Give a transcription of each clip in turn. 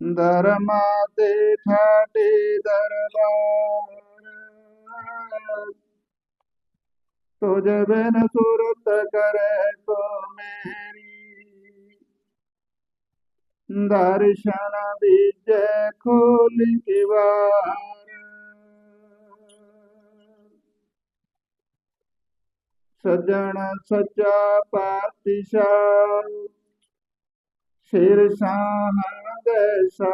ਧਰਮਾ ਤੇ ਠਾਡੇ ਦਰਬਾਰ। ਤੁਝ ਬਿਨ ਸੁਰਤ ਕਰੇ ਕੋ ਮੇਰੀ। ਦਰਸ਼ਨ ਦੀਜੈ ਖੋਲ ਕਿਵਾਰ ਸਜਣ ਸੱਚਾ ਪਾਤਸ਼ਾਹ। ਸਿਰ ਸਾਹੰਗ ਸਾ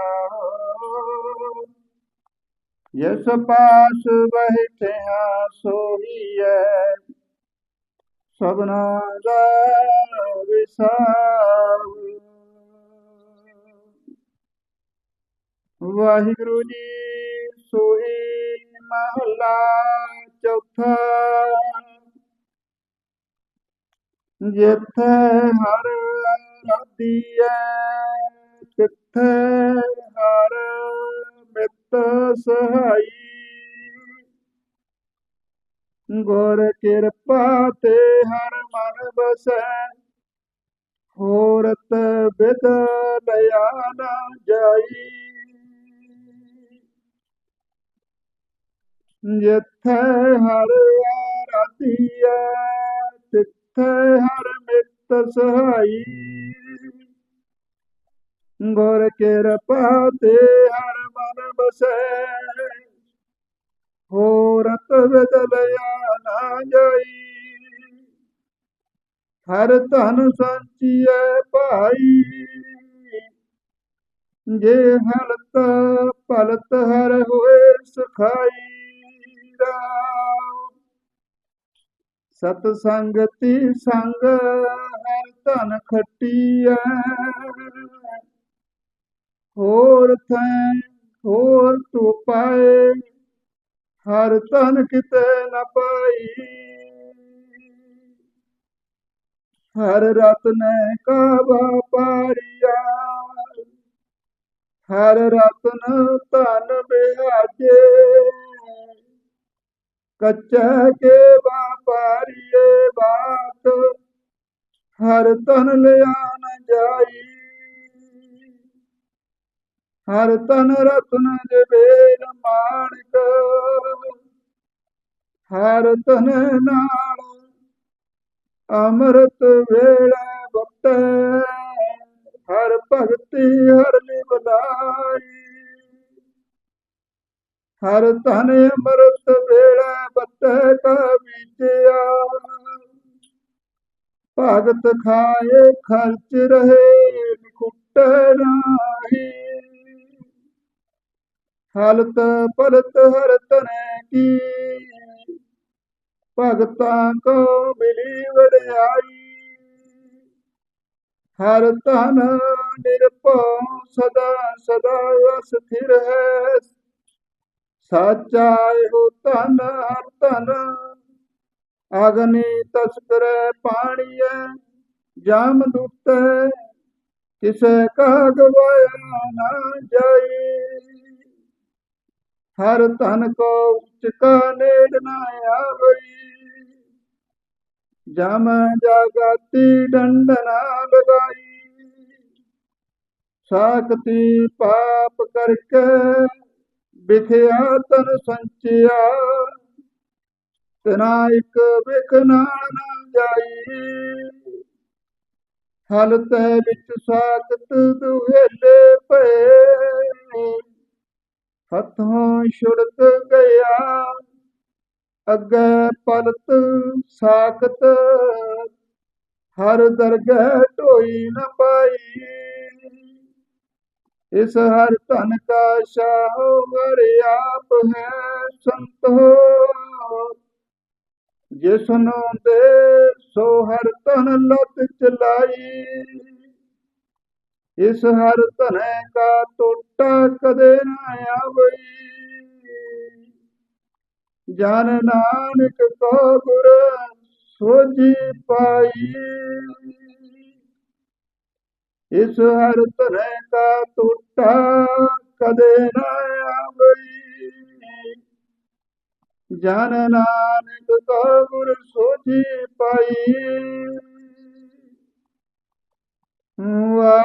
ਯਸ ਪਾਸ ਬਹਿਠਿਆ ਸੋਹੀਐ ਸਭਨਾ ਦਾ ਵਿਸਾਰ ਵਾਹਿਗੁਰੂ ਜੀ ਸੋਹੀ ਮਹਲਾ ਚੌਥਾ ਜਿੱਥੇ ਹਰ ਰਾਧੀਐ ਤਿੱਥੇ ਹਰ ਮਿੱਤ ਸਹਾਈ। ਗੁਰ ਕਿਰਪਾ ਤੇ ਹਰ ਮਨ ਬਸੈ ਹੋਰਤ ਬਿਦ ਲਿਆ ਨਾ ਜਾਈ। ਜਿੱਥੇ ਹਰ ਆਰਾਧੀਐ, ਤਿੱਥੇ ਹਰ ਮਿੱਤ ਸਹਾਈ। ਗੁਰ ਕਿਰਪਾ ਤੇ ਹਰ ਮਨ ਬਸੈ ਹੋਰਤ ਬਦਲਿਆ ਲਿਆ ਨਾ ਜਾਈ। ਹਰ ਧਨ ਸੰਚੀਐ ਭਾਈ। ਜੇ ਹਲਤ ਭਲਤ ਹਰ ਹੋਏ ਸਖਾਈ ਰਾਮ। ਸਤ ਸੰਗਤੀ ਸੰਗ ਹਰ ਧਨ ਖਟੀਐ। ਹੋਰ ਥੈ ਹੋਰ ਤੂੰ ਪਾਏ, ਹਰ ਧਨ ਕਿਤੇ ਨਾ ਪਾਈ। ਹਰ ਰਤਨ ਕਾ ਵਪਾਰੀਆ ਹਰ ਰਤਨ ਧਨ ਬਿਹਾਜੇ ਕੱਚਾ ਕੇ ਵਪਾਰੀਏ ਬਾਤ, ਹਰ ਤਨ ਲਿਆ ਨ ਜਾਈ। ਹਰ ਤਨ ਰਤਨ ਜਵੇਲ ਮਾਣਕ। ਹਰ ਤਨ ਨਾਲ ਅੰਮ੍ਰਿਤ ਵੇਲਾ ਬਟੈ ਹਰ ਭਗਤੀ ਹਰ ਲਿਵਲਾਈ ਹਰ ਤਨ ਅੰਮ੍ਰਿਤ ਵੇਲਾ ਬਟੈ ਕਾ ਵਿਚਿਆ ਭਗਤ ਖਾਏ ਖਰਚ ਰਹੇ, ਕੁੱਟ ਨਾਹੀ। ਹਲਤ ਪਲਤ ਹਰ ਤਨੈ ਕੀ ਭਗਤਾਂ ਕੋ ਮਿਲੀ ਵਡਿਆਈ। ਹਰ ਤਨ ਨਿਰਭਉ, ਸਦਾ ਸਦਾ ਸਥਿਰ ਹੈ। ਸਾਚਾ ਇਹੋ ਤਨ ਹਰ ਤਨ ਅਗਨੀ ਤਸਕਰ ਪਾਣੀਐ, ਜਾਮ ਦੁੱਤੈ ਕਿਸੇ ਕਾ ਗਵਾਇਆ ਨਾ ਜਾਈ। ਹਰ ਧਨ ਕੋ ਉੱਚ ਕਾ ਨੇੜ ਨਾ ਆਵਈ। ਜਮ ਜਗਤੀ ਡੰਡਨਾ ਲਗਾਈ। ਸਾਖਤੀ ਪਾਪ ਕਰਕੇ ਵਿਖਿਆ ਤਨ ਸੰਚਿਆ। ਤਨਾ ਇੱਕ ਵਿਖਨਾ ਨਾ ਜਾਈ। ਹਲਤ ਵਿੱਚ ਸਾਖਤ ਦੁਹੇਲੇ ਹੱਥੋਂ ਛੁੜਕ ਗਿਆ। ਅੱਗੇ ਪਲਤ ਸਾਖਤ, ਹਰ ਦਰਗਹਿ ਢੋਈ ਨ ਪਾਈ। ਇਸ ਹਰ ਧਨ ਕਾ ਸ਼ਾਹ ਹਰ ਆਪ ਹੈ ਸੰਤੋ ਜਿਸ ਨੂੰ ਦੇ ਸੋ ਹਰ ਧਨ ਲਤ ਚਲਾਈ। ਇਸ ਹਰ ਧਨੈ ਕਾ ਟੋਟਾ ਕਦੇ ਨਾ ਆਵਈ। ਜਨ ਨਾਨਕ ਕੋ ਗੁਰ ਸੋਜੀ ਪਾਈ। ਇਸ ਹਰ ਧਨੈ ਕਾ ਟੋਟਾ ਕਦੇ ਨਾ ਆਵਈ। ਜਨ ਨਾਨਕ ਕੋ ਗੁਰ ਸੋਜੀ ਪਾਈ।